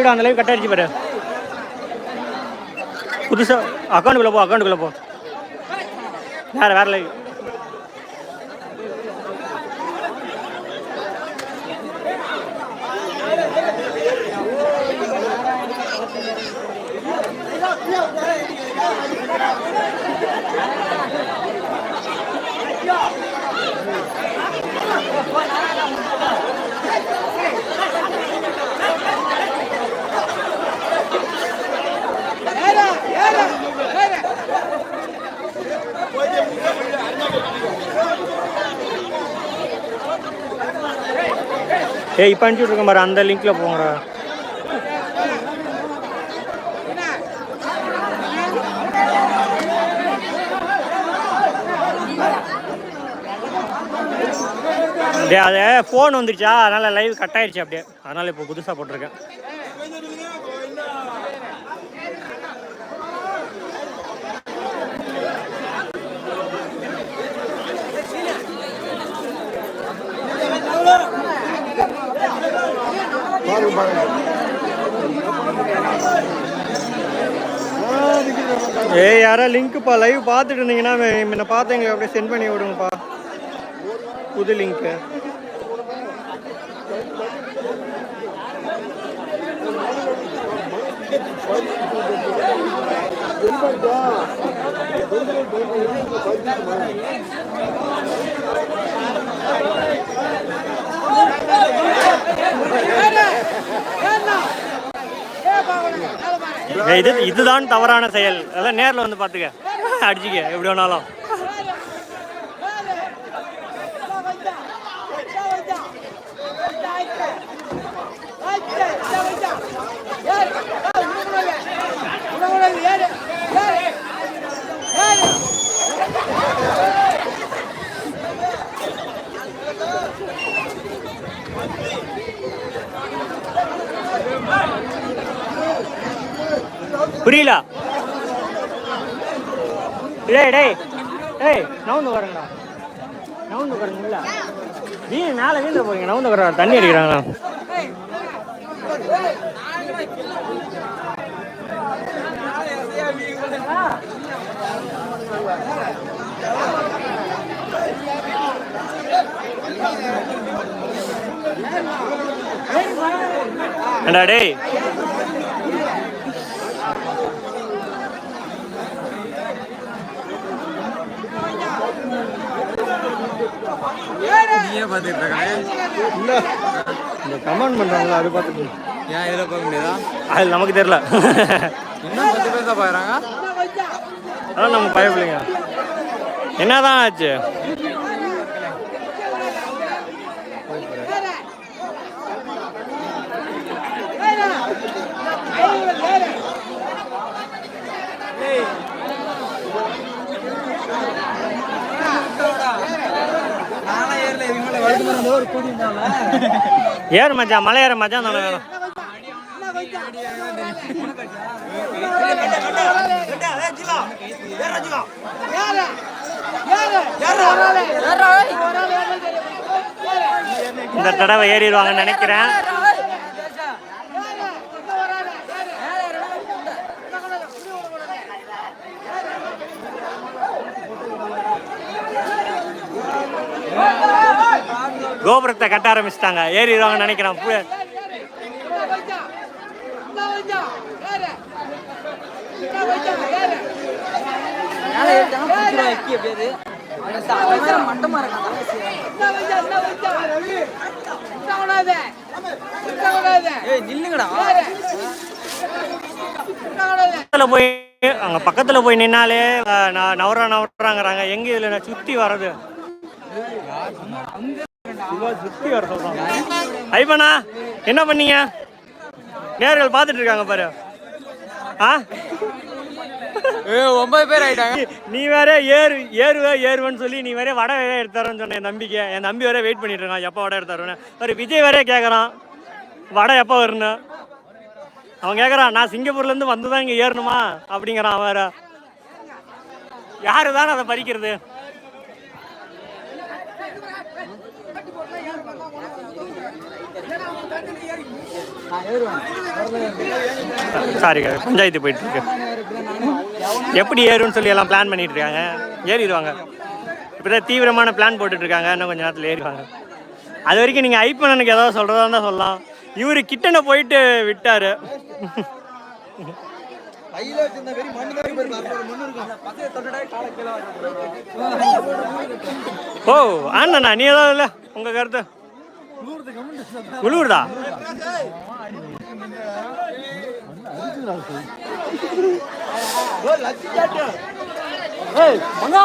வீடு அந்த live cut ஆயிடுச்சு பாரு. புதுசாக அக்கௌண்ட்டுக்குள்ளே போ அக்கௌண்ட்டுக்குள்ளே போ. வேற வேற லைவ் ஏ இப்போ அனுப்பிச்சு விட்ருக்கேன் பாரு அந்த லிங்க்ல போங்கடா. டே அது ஃபோன் வந்துருச்சா? அதனால் லைவ் கட் ஆயிடுச்சு அப்படியே. அதனால் இப்போ புதுசாக போட்டிருக்கேன். ஏய் யாரா லிங்க்குப்பா லைவ் பார்த்துட்டு இருந்தீங்கன்னா முன்ன பார்த்தேங்க அப்படியே சென்ட் பண்ணி விடுங்கப்பா. புது லிங்க்கு இது இதுதான் தவறான செயல். அதான் நேரில் வந்து பார்த்துக்க. அடிச்சுக்க எப்படி வேணாலும். புரியல. டேய் டேய் டேய் நவுந்து வரங்கடா நவுந்து வரீங்களா நீ மேலே வீழ்ந்து போறீங்க நவுந்து வர தண்ணி அடிக்கிறாங்களா? டேய் நீயே பார்த்துட்டு இந்த கமெண்ட் பண்றாங்களா அது பார்த்துட்டு ஏன் இதில் பார்க்க முடியாதா? அது நமக்கு தெரியல. இன்னும் பத்து பேர் தான் பார்க்குறாங்க அதான் நம்ம பயப்பிள்ளைங்க என்னதான் ஆச்சு? ஏறு மச்சான் மலை ஏற மச்சான் தானே வேணும் இந்த தடவை ஏறிடுவாங்கன்னு நினைக்கிறேன். கோபுரத்தை கட்ட ஆரம்பிச்சிட்டாங்க. ஏறிடுவாங்கன்னு நினைக்கிறேன். போய் அங்க பக்கத்துல போய் நின்னாலே நவரா நவராங்கிறாங்க. எங்க இதுல நான் சுத்தி வர்றது? சுத்தி வர சொல்றாங்க ஐபனா என்ன பண்ணீங்க? நேர்கள் பார்த்துட்டு இருக்காங்க பாரு. ஆ? ஏ ஒன்பது பேர் ஆயிட்டாங்க. நீ வேற ஏறு ஏறுவே ஏறுவேன்னு சொல்லி நீ வேற வடை வேற எடுத்தாரன்னு சொன்ன என் தம்பிக்கு என் தம்பி வேற வெயிட் பண்ணிட்டு இருக்கான். எப்போ வடை எடுத்தாருன்னு ஒரு விஜய் வேற கேட்குறான் வடை எப்போ வரணும் அவன் கேட்குறான் நான் சிங்கப்பூர்ல இருந்து வந்து தான் இங்கே ஏறணுமா? அப்படிங்கிறான் அவன் வேற. யாரு தான் அதை பறிக்கிறது? சாரி பஞ்சாயத்து போயிட்டு இருக்கு எப்படி ஏறும்னு சொல்லி எல்லாம் பிளான் பண்ணிட்டு இருக்காங்க ஏறிடுவாங்க. இப்போதான் தீவிரமான பிளான் போட்டுட்டு இருக்காங்க இன்னும் கொஞ்ச நேரத்தில் ஏறிடுவாங்க. அது வரைக்கும் நீங்கள் ஐப்பனனுக்கு ஏதாவது சொல்கிறதா இருந்தால் சொல்லலாம். இவர் கிட்டனை போயிட்டு விட்டாரு. கையில வச்சிருந்த வெறி தான் இருக்கு பாரு மண்ணு இருக்கும். ஓ ஆனா நீ ஏதாவது இல்ல? உங்க கருத்து? உழுவுறதா?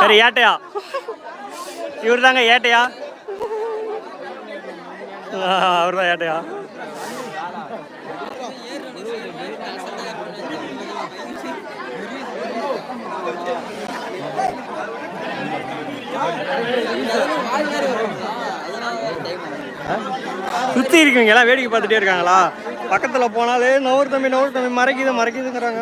சரி ஏட்டையா? இவர் தாங்க ஏட்டையா? அவர் தான் ஏட்டையா? சுற்றி இருக்கீங்க எல்லாம் வேடிக்கை பார்த்துட்டே இருக்காங்களா? பக்கத்தில் போனாலே நவர் தம்பி நவர் தம்பி மறைக்குது மறைக்குதுங்கிறாங்க.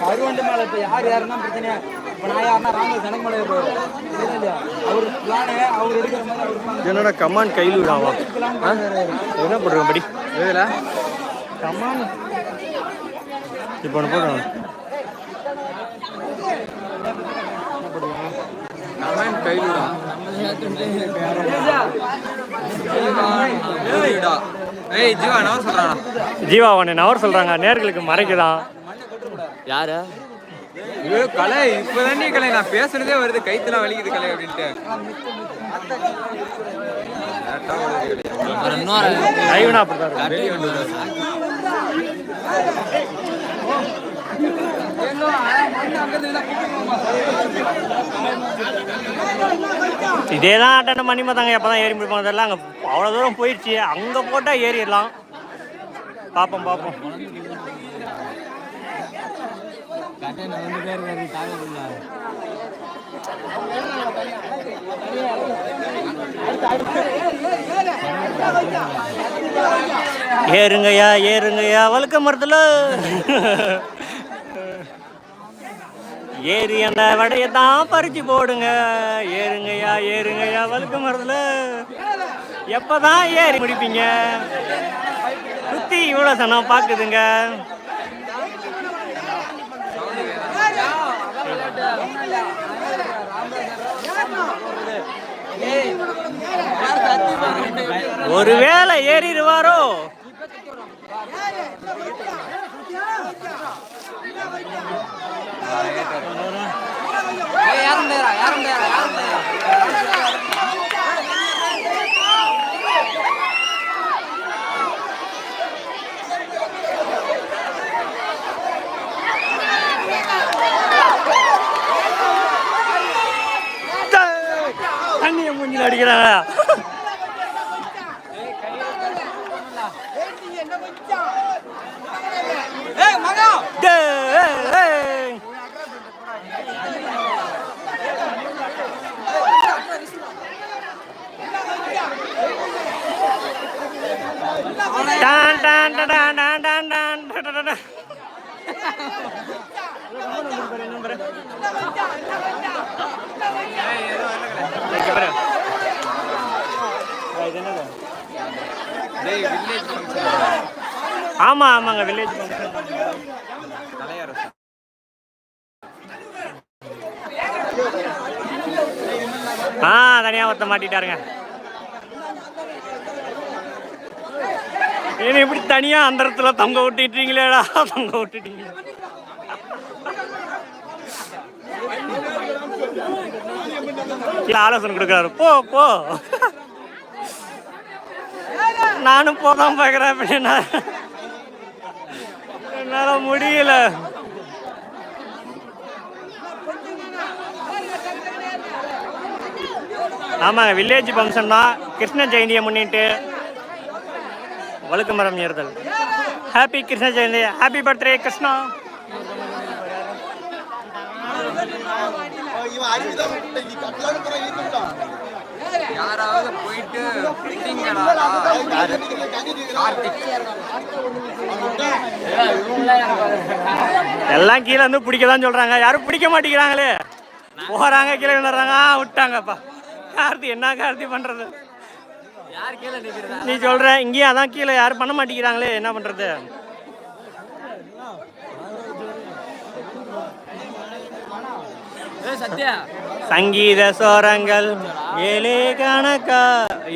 கருவண்டு மேல இப்ப யார் யாருன்னா பிரச்சனை இப்ப நான் யாருன்னா ராமர் சனமலையை போயிடும் இல்லையா அவர் பிளானு அவர் எடுக்கிற மாதிரி அவர் plan. என்னோட கமான் கையில் விடாவா? என்ன போடுறோம் படி? கமான். இப்போ ஒன்று போடுறோம் கமெண்ட் கையிலுடா. ஏய் ஜீவா நான் சொல்றானா ஜீவா ஒன்று நவர் சொல்கிறாங்க நேர்களுக்கு மறைக்குதான் யாரு? ஐயோ கலை இப்பதானே கலை. நான் பேசுனதே வருது. கைத்தெல்லாம் வலிக்குது கலை அப்படின்ட்டு. லேட்டா வருது கலை. லைவ்னா அப்படி தான் வெளிய கொண்டு வர. இதே தான் அட்டன் பண்ணி பார்த்தாங்க எப்போ தான் ஏறி முடிப்பாங்க தெரியல. அங்கே அவ்வளோ தூரம் போயிடுச்சு அங்கே போட்டால் ஏறிடலாம். பார்ப்போம் பார்ப்போம் ஏறுங்கய்யா ஏறுங்கய்யா வழுக்க மரத்தில். ஏறி அந்த வடையை தான் பறிச்சு போடுங்க. ஏறுங்கய்யா ஏறுங்கய்யா வழுக்கு மரத்தில். எப்போதான் ஏறி முடிப்பீங்க? சுற்றி இவ்வளோ சனம் பார்க்குதுங்க ஒருவேளை ஏறிடுவாரோ? தண்ணியை மூஞ்சில் அடிக்கிறாரா ஏய் மகா! டான் டான் டான் டான் டான் டான் ஆமா ஆமாங்க வில்லேஜ் தலையரசு ஆ தனியாக ஒருத்த மாட்டிட்டாருங்க. என்ன இப்படி தனியாக அந்த இடத்துல தொங்க விட்டுட்டீங்களேடா? தொங்க விட்டுட்டீங்க. ஆலோசனை கொடுக்குறாரு. போ போ. நானும் போதான் பார்க்குறேன் அப்படின்னா என்னால் முடியல. ஆமாங்க வில்லேஜ் ஃபங்க்ஷன் தான். கிருஷ்ண ஜெயந்தியை முன்னிட்டு வழுக்கு மரம் ஏறுதல் happy Krishna Jayanti. Happy birthday Krishna. யாராவது போயிட்டு எல்லாம் கீழே வந்து பிடிக்க தான் சொல்றாங்க. யாரும் பிடிக்க மாட்டேங்கிறாங்களே. போறாங்க கீழே விழுறாங்க விட்டாங்கப்பா. கார்த்தி என்ன கார்த்தி பண்றது? நீ சொல்ற இங்கேயும் அதான் கீழே யாரும் பண்ண மாட்டேங்கிறாங்களே என்ன பண்றது? சங்கீத சோரங்கள் ஏழே கணக்கா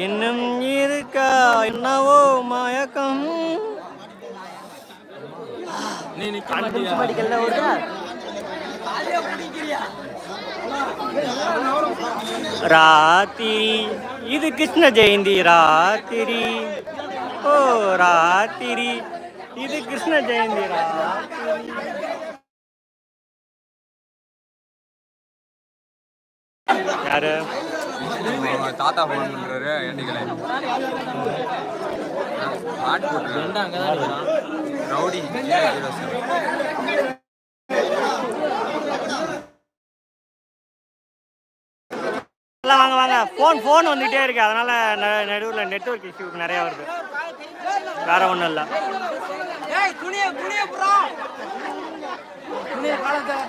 இன்னும் இருக்கா? என்னவோ மயக்கம். நீ நிக்க மாட்டியா? ராத்திரி. இது கிருஷ்ண ஜெயந்தி ராத்திரி. ஓ ராத்திரி. இது கிருஷ்ண ஜெயந்தி ராத்திரி. யாரு? தாத்தா ஃபோன் பண்றாரு போட்டுருக்காங்க ரவுடி எல்லாம் வாங்க வாங்க. ஃபோன் ஃபோன் வந்துகிட்டே இருக்கு. அதனால நடுவில் நெட்ஒர்க் இஷ்யூ நிறைய வருது. வேற ஒன்றும் இல்லை.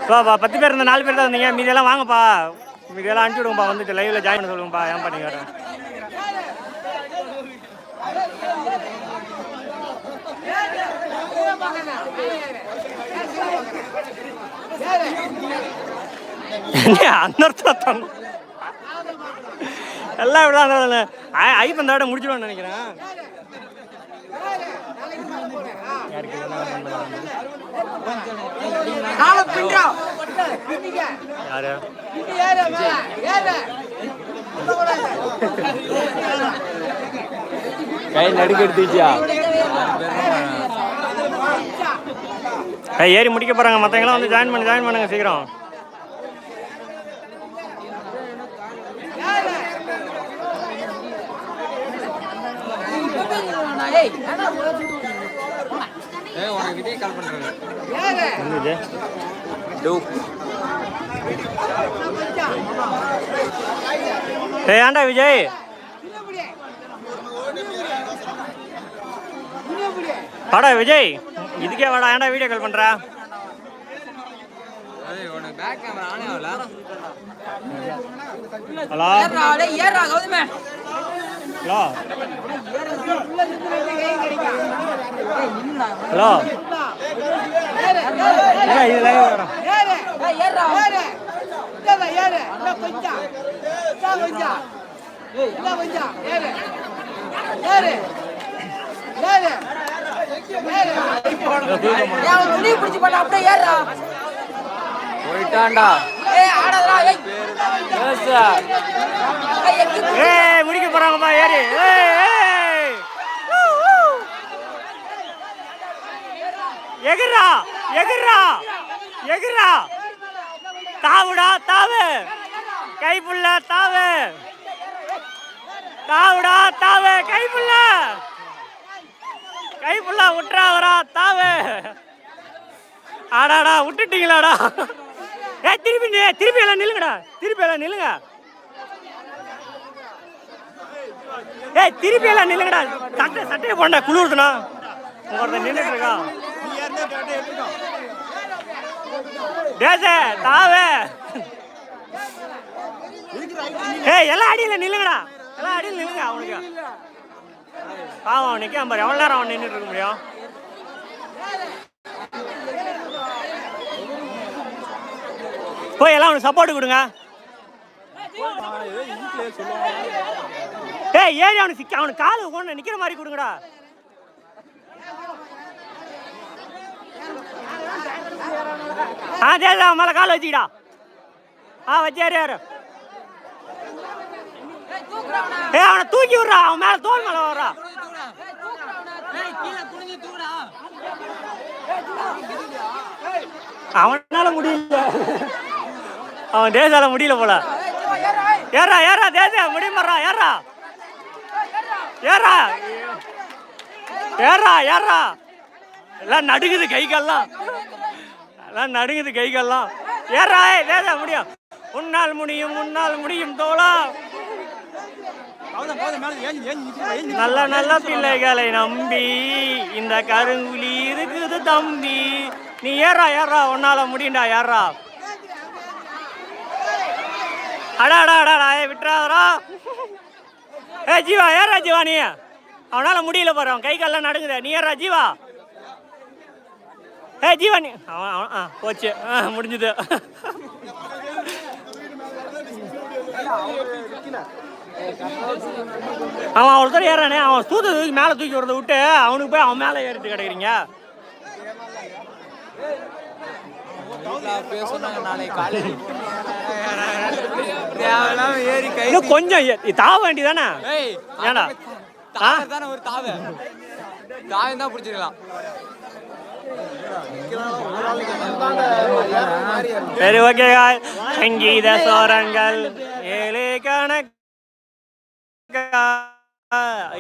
பா பா பத்து பேர் இருந்த நாலு பேர் தான் இருந்தீங்க மீதியெல்லாம் வாங்கப்பா. மீதியெல்லாம் அனுப்பிச்சி விடுங்கப்பா. வந்துட்டு லைவ்ல ஜாயின் பண்ண சொல்லுங்கப்பா. ஏன் பண்ணீங்க அன்னர்த்தம். எல்லாம் இப்படிதான் ஐப் அந்த விட முடிச்சிடுவேன்னு நினைக்கிறேன். யாரு? கை நடுக்க எடுத்துச்சியா ஏறி முடிக்க போறாங்க. மற்றவங்களாம் வந்து ஜாயின் பண்ணி ஜாயின் பண்ணுங்க சீக்கிரம். விஜய் கால் ஏன்டா விஜய்? வாடா விஜய். இதுக்கே வாடா ஏன்டா வீடியோ கால் பண்ற? கேமரா ஆனே ஆகல ஹலோ? ஹலோ? ஹலோ? என்ன இது live வரோம் போயிட்டான்டா பேசா ஏய் முடிக்க போறாங்கப்பா ஏறி ஏய். ஏய் ஊ, ஊ. எகுறா எகுறா எகுறா தாவுடா தாவு. கைப்புள்ள தாவு. தாவுடா தாவு. கைப்புள்ள. கைப்புள்ள விட்டுறா வரா தாவு. ஆடாடா விட்டுட்டீங்களாடா? ஏ திருப்பி நீ- திருப்பி எல்லாம் நில்லுங்கடா. திருப்பி எல்லாம் நில்லுங்க. ஏய் திருப்பி எல்லாம் நில்லுங்கடா. சட்டை சட்டையை போண்டா குளிர்துனா உங்க ஒருத்தன் நின்றுட்டு இருக்கான் டேச தாவே. ஏய் எல்லாம் அடியில் நில்லுங்கடா. எல்லாம் அடியில் நில்லுங்க அவனுக்கு. பாவம் அவனுக்கு நிற்காம எவ்வளோ நேரம் அவன் நின்றுட்டு இருக்க முடியும்? போய் எல்லாம் அவனுக்கு சப்போர்ட் கொடுங்க. ஏய் ஏறி அவனுக்கு சிக்க அவனுக்கு காலு கொண்டு நிக்கிற மாதிரி கொடுங்கடா. ஆ சரி அவன் மேலே கால் வச்சுக்கிடா. ஆ வச்சாரு யாரு ஏ அவனை தூக்கி விடுறா அவன் மேலே தோல் மேலே வர்றா. அவனால முடியல. அவன் தேசால முடியல போல. ஏறா ஏறா தேச முடியுமாறா ஏறா. ஏறா. ஏறா ஏறா. எல்லாம் நடுங்குது கைகள்லாம். எல்லாம் நடுங்குது கைகள்லாம். ஏறா தேசா முடியும் உன்னால் முடியும் உன்னால் முடியும் தோழா. நல்ல நல்ல பிள்ளைகளை நம்பி இந்த கருங்குழி இருக்குது தம்பி. நீ ஏறா ஏறா உன்னால முடியும்டா ஏறா. அடா அடா அடா ஏ விட்டுறாதரா ஏ ஜீவா ஏறா ஜீவா நீ? அவனால் முடியல பாரு அவன் கை காலெலாம் நடுங்குது. நீ ஏறா ஜீவா? ஏ ஜீவா நீ அவன் அவன் ஆ போச்சு. ஆ முடிஞ்சுது. அவன் ஒருத்தர் ஏறானே அவன் தூத்து தூக்கி மேலே தூக்கி விடுறத விட்டு அவனுக்கு போய் அவன் மேலே ஏறிட்டு கிடைக்கிறீங்க பேசுனாங்க நாளைக்கு காலேஜ் தேவையில்லாம ஏறி கை இன்னும் கொஞ்சம் ஏ- தாவ வேண்டியதானே? ஏய் ஏன்டா? தாவ தானே ஒரு தாவ. தான் பிடிச்சிருக்கலாம். சரி ஓகே சங்கீத சோரங்கள் ஏழு கணக்கா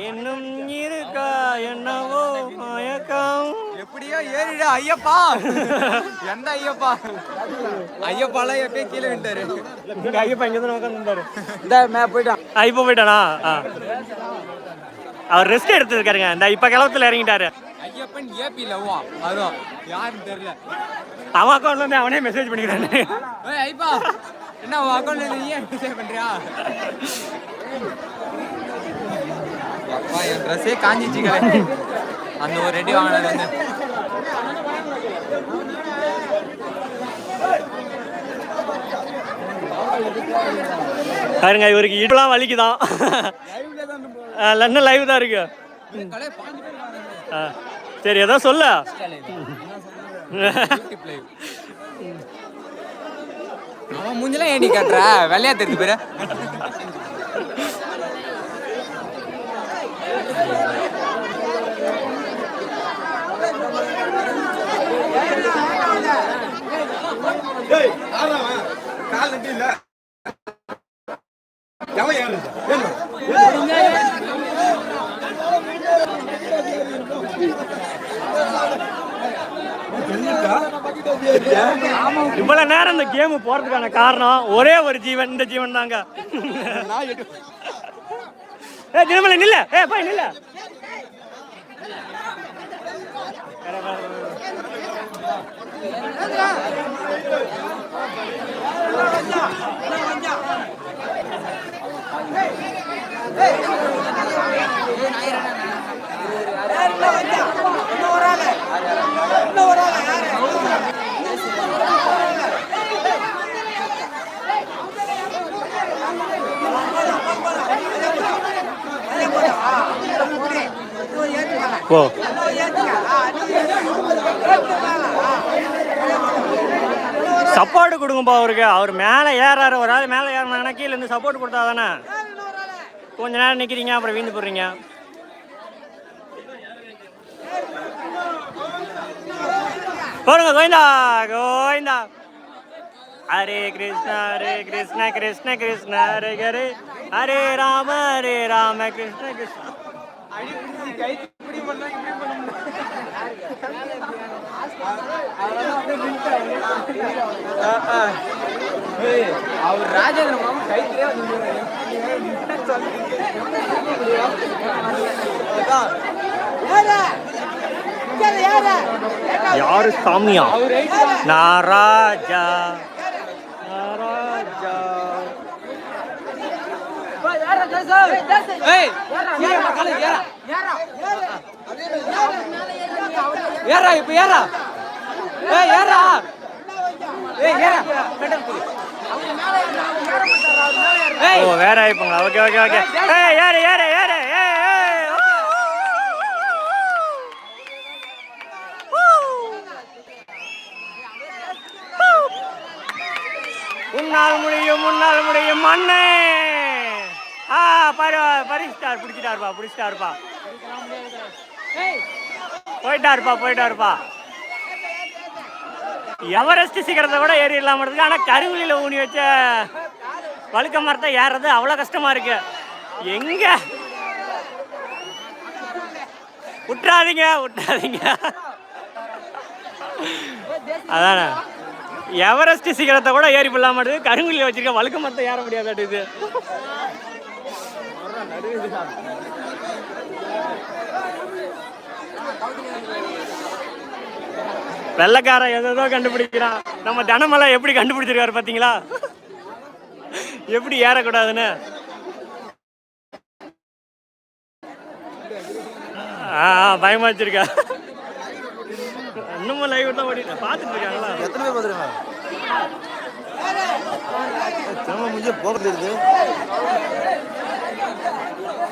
இன்னும் இருக்கா என்னவோ மயக்கம். எப்படியோ ஏறிடா ஐயப்பா. எந்த ஐயப்பா? ஐயப்பாலாம் எப்பயும் கீழே விட்டாரு இங்க ஐயப்பா இங்க தான் உட்காந்துருந்தாரு இந்த மே போயிட்டான். ஆ இப்போ போயிட்டானா. அவர் ரெஸ்ட் எடுத்துருக்காருங்க. இந்த இப்ப கிளத்துல இறங்கிட்டாரு. ஐயப்பன் ஏபி லவ்வா அதுவும் யாருன்னு தெரியல. அவன் அக்கௌண்ட்ல இருந்து அவனே மெசேஜ் பண்ணிக்கிறானு. ஏய் ஐப்பா என்ன உன் அக்கௌண்ட்ல நீ ஏன் மெசேஜ் பண்றியா? அப்பா என் ட்ரெஸ்ஸே காஞ்சிச்சு கலை அந்த ஒரு ரெடி வாங்கினது வந்து. பாருங்க இவருக்கு இடுலாம் வலிக்குதான். இன்னும் லைவ் தான் இருக்கு. ஆ. சரி ஏதோ சொல்ல. யூடியூப் லைவ் அவன் வெள்ளையா தெரிஞ்சு பேரு. இவ்வளவு நேரம் இந்த கேம் போறதுக்கான காரணம் ஒரே ஒரு ஜீவன் இந்த ஜீவன் தாங்க. ஏ தினமலை நில்ல. ஏ போய் நில்ல. ஓ சப்போர்ட் கொடுங்கப்பா அவருக்கு. அவர் மேலே ஏறாரு. ஒரு ஆள் மேலே ஏறினாங்கன்னா கீழே இருந்து சப்போர்ட் கொடுத்தா தானே கொஞ்ச நேரம் நிற்கிறீங்க அப்புறம் வீந்து போடுறீங்க. போடுங்க கோவிந்தா கோவிந்தா. ஹரே கிருஷ்ணா ஹரே கிருஷ்ண கிருஷ்ண கிருஷ்ண ஹரே ஹரே. ஹரே ராம ஹரே ராம கிருஷ்ண கிருஷ்ண. அவர் ராஜேந்திர மாமா கைத்திலே யாரு சாமியா நாராஜா நாராஜா ஏய் ஏறா காலை ஏறா ஏறா இப்ப ஏறா. ஏய் ஏறா. ஏய் ஏறா. ஏய். ஓ வேற ஆயிப்போங்களா. Okay okay okay. ஏய் ஏறு ஏறு ஏறு. ஏய் ஏய் உன்னால் முடியும் உன்னால் முடியும் மண்ணே. ஆ பரு பறிச்சிட்டார் பிடிச்சிட்டாருப்பா பிடிச்சிட்டாருப்பா போயிட்டாருப்பா போயிட்டாருப்பா எவரெஸ்ட் சிகரத்தை கூட ஏறிடலாம் இருக்கு ஆனால் கருவிலியில் ஊனி வச்ச வழுக்க மரத்தை ஏறுறது அவ்வளோ கஷ்டமா இருக்கு. எங்க? விட்டுறாதீங்க விட்டுறாதீங்க அதானே. எவரெஸ்ட் சிகரத்தை கூட ஏறி போடலாம் மாட்டேது கருங்குழியில் வச்சிருக்க வழுக்க மரத்தை ஏற முடியாது இது? வெள்ளைக்காரன் எதோ கண்டுபிடிக்கிறான். நம்ம தனமலை எப்படி கண்டுபிடிச்சிருக்காரு பார்த்தீங்களா எப்படி ஏறக்கூடாதுன்னு? ஆ பயமா வச்சிருக்கா. இன்னமும் லைவ் தான் ஓடி பார்த்துட்டு இருக்காங்களா? எத்தனை பேர் பார்த்துருக்காங்க? திரும்ப முடிஞ்ச போகிறது இருக்கு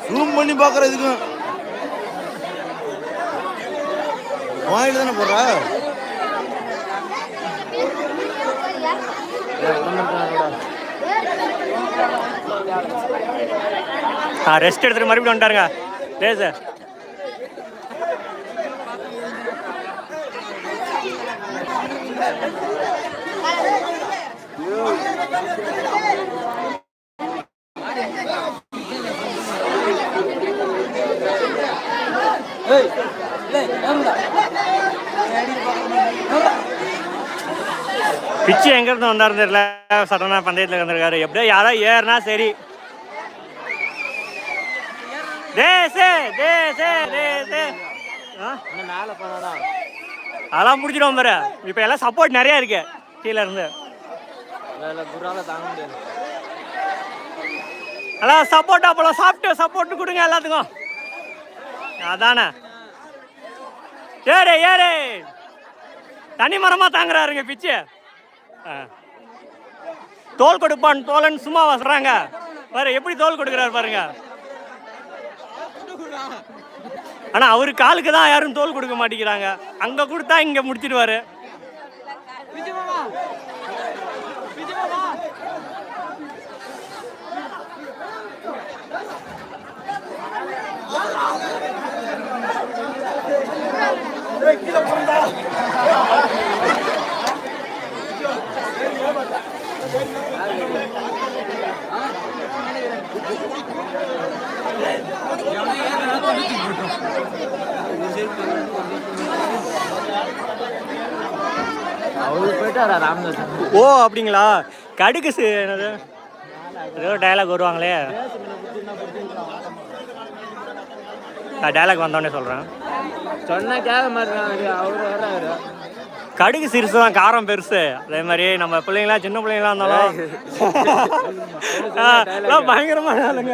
ஜூம் பண்ணி பார்க்கறதுக்கு வாயில் தானே போடுற? ஆ ரெஸ்ட் எடுத்துட்டு மறுபடியும் வந்துட்டாருங்க. டே சார் ஏய் பிச்சு எங்கேருந்து இருந்து வந்தாரு தெரியல. சடனா வந்திருக்காரு. எப்படியோ யாரோ ஏறுனா சரி. சே சே ஆ? அதெல்லாம் முடிச்சிடுவோம் பாரு. இப்போ எல்லாம் சப்போர்ட் நிறையா இருக்கு. கீழே இருந்து. அதான் எல்லாம் சப்போர்ட் அப்போலாம் சாப்பிட்டு சப்போர்ட் கொடுங்க எல்லாத்துக்கும். அதானே. ஏறு ஏறு. தனி மரமாக தாங்குறாருங்க பிச்சு. தோல் கொடுப்பான் தோலன் சும்மா வசுறாங்க வேற எப்படி தோல் கொடுக்குறாரு பாருங்க. ஆனா அவரு காலுக்கு தான் யாரும் தோல் கொடுக்க மாட்டேங்கிறாங்க. அங்க கொடுத்தா இங்க முடிச்சிடுவாரு. அவரு ஓ அப்படிங்களா? கடுகு சி- என்னது? ஏதோ டயலாக் வருவாங்களே. டயலாக் வந்தோடனே சொல்கிறேன் சொன்னா கேட்க மாட்டாரு அவரு வர்றாரு கடுகு சிறுசு தான் காரம் பெருசு. அதே மாதிரி நம்ம பிள்ளைங்களா சின்ன பிள்ளைங்களா இருந்தாலும். பயங்கரமான ஆளுங்க.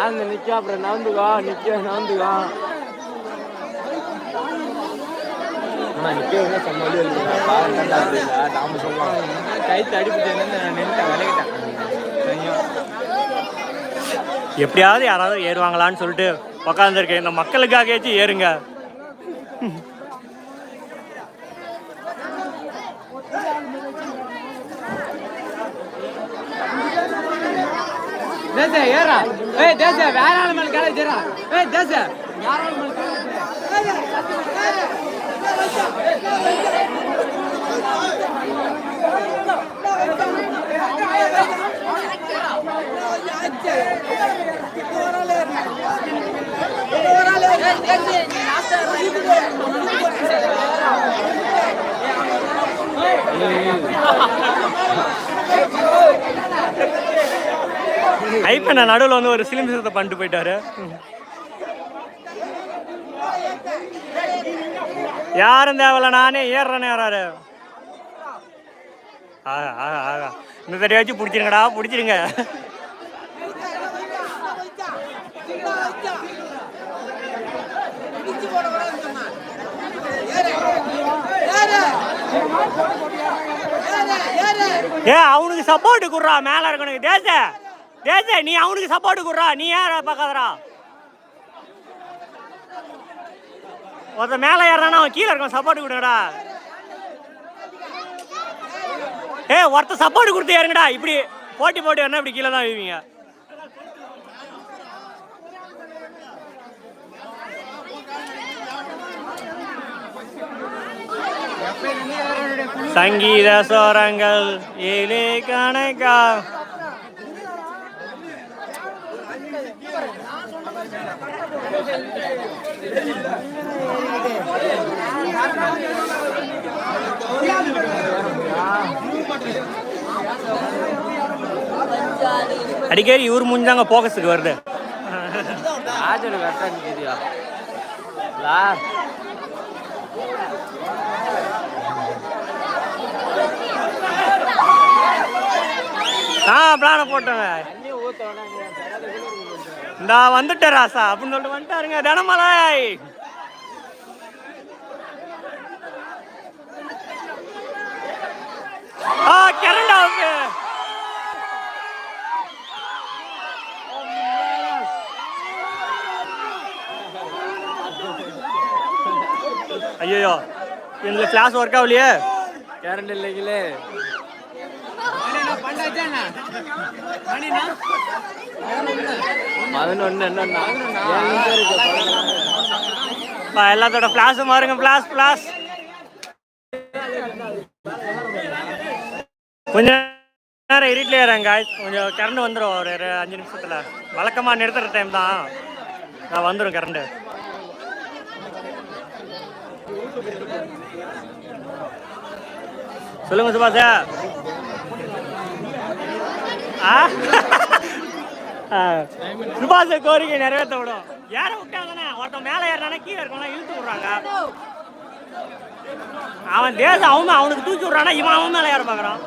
ஆந்து நிக்க அப்புறம் நவந்துக்கோ நிக்க நவந்துக்கோ. கைத்து அடிப்பட்டு நின்று விலகிட்டேன். எப்படியாவது யாராவது ஏறுவாங்களான்னு சொல்லிட்டு உக்காந்துருக்கேன் இந்த மக்களுக்காகச்சும் ஏறுங்க. தேச ஏறா ஏய் தேச வேற ஆள் மேல காலை ஏறா ஏய் தேச. வேற ஆள் மேல காலை ஐப்பண்ண நடுவில் வந்து ஒரு சிலிம் சிறுத்தை பண்ணிட்டு போயிட்டாரு. யாரும் தேவையில்ல நானே ஏறுறேன்னு யாராரு ஆகா ஆகா ஆகா இந்த தடவையாச்சும் பிடிச்சிருங்கடா பிடிச்சிருங்க. ஏ அவனுக்கு சப்போர்ட் குடுறா மேல இருக்கணும் தேச தேச நீ அவனுக்கு சப்போர்ட் குடுறா நீ ஏற பார்க்காதடா? ஒருத்தன் மேல ஏறானா அவன் கீழே இருக்கான் சப்போர்ட் கொடுங்கடா. ஏ ஒருத்த சப்போர்ட் கொடுத்து ஏறுங்கடா. இப்படி போட்டி போட்டு ஏறினா இப்படி கீழே தான் வீவீங்க சங்கீத சோரங்கள் ஏழே கணக்கா. அடிக்கடி இவர் முடிஞ்சாங்க போக்கஸுக்கு வருது. ஆஜர் கரெக்டாக தெரியா ஆ பிளான போட்டோங்க இந்தா வந்துட்டேன் ராசா அப்படின்னு சொல்லிட்டு வந்துட்டாருங்க. தினமலை ஆ கரண்ட் ஐயோ இந்த கிளாஸ் ஒர்க் ஆகலையே? கரண்ட் இல்லைங்களே. பதினொன்று என்னன்னா எல்லாத்தோட ஃபிளாஷும் பாருங்க ஃபிளாஷ் ஃபிளாஷ் கொஞ்சம் நேரம் இருட்டில் ஏறாங்க கொஞ்சம் கரண்ட் வந்துடும் ஒரு ஒரு அஞ்சு நிமிஷத்தில். வழக்கமாக நிறுத்துற டைம் தான். நான் வந்துடும் கரண்ட்டு சொல்லுங்க சுபாஷா. சுபாஷ் கோரிக்கை நிறைவேற்ற விடும். யார விட்டாங்கண்ணே ஒருத்தன் மேலே ஏறினானே கீழே இருக்கணும் இழுத்து விட்றாங்க. அவன் தேசம் அவன் அவனுக்கு தூக்கி விட்றானா இவன் அவன் மேலே ஏற பார்க்குறான்.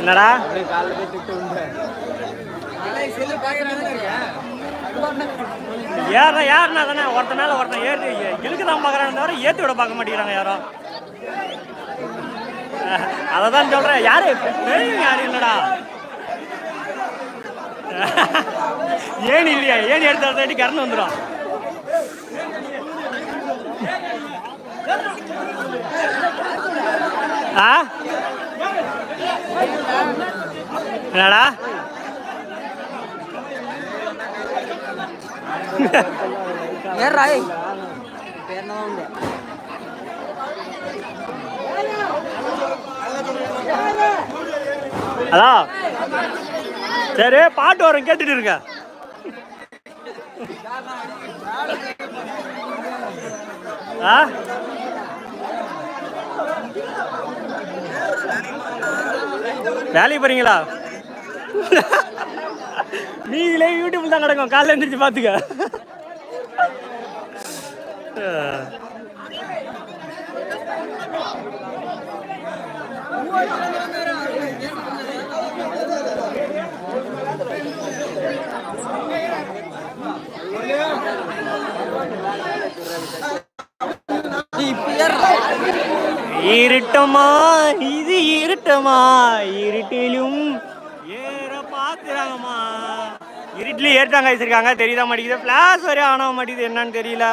என்னடா? ஏற யாருனா தானே? ஒருத்தன் மேலே ஒருத்தன் ஏறி இழுக்க தான் பார்க்குறாங்க தவிர ஏற்றி விட பார்க்க மாட்டேங்கிறாங்க யாரும் அதை தான் சொல்கிறேன் யாரு? பெரிய யாரு? இல்லைடா ஏன் இல்லையா? ஏன் எடுத்து தாட்டி கரண்ட் வந்துடும் ஆ? என்னடா? ஏறா அதான் சரி பாட்டு வரும் கேட்டுட்டு இருங்க ஆ வேலைக்கு போறீங்களா நீங்களே யூடியூப்ல தான் கிடக்கும். காலைல எழுந்திரிச்சு பாத்துக்க. இருட்டமா? இது இருட்டமா? இருட்டிலும் இட்லி ஏற்றாங்க வச்சிருக்காங்க. தெரியதான் மாட்டேங்குது. ஃப்ளாஷ் வரையும் ஆன மாட்டேங்குது. என்னன்னு தெரியல.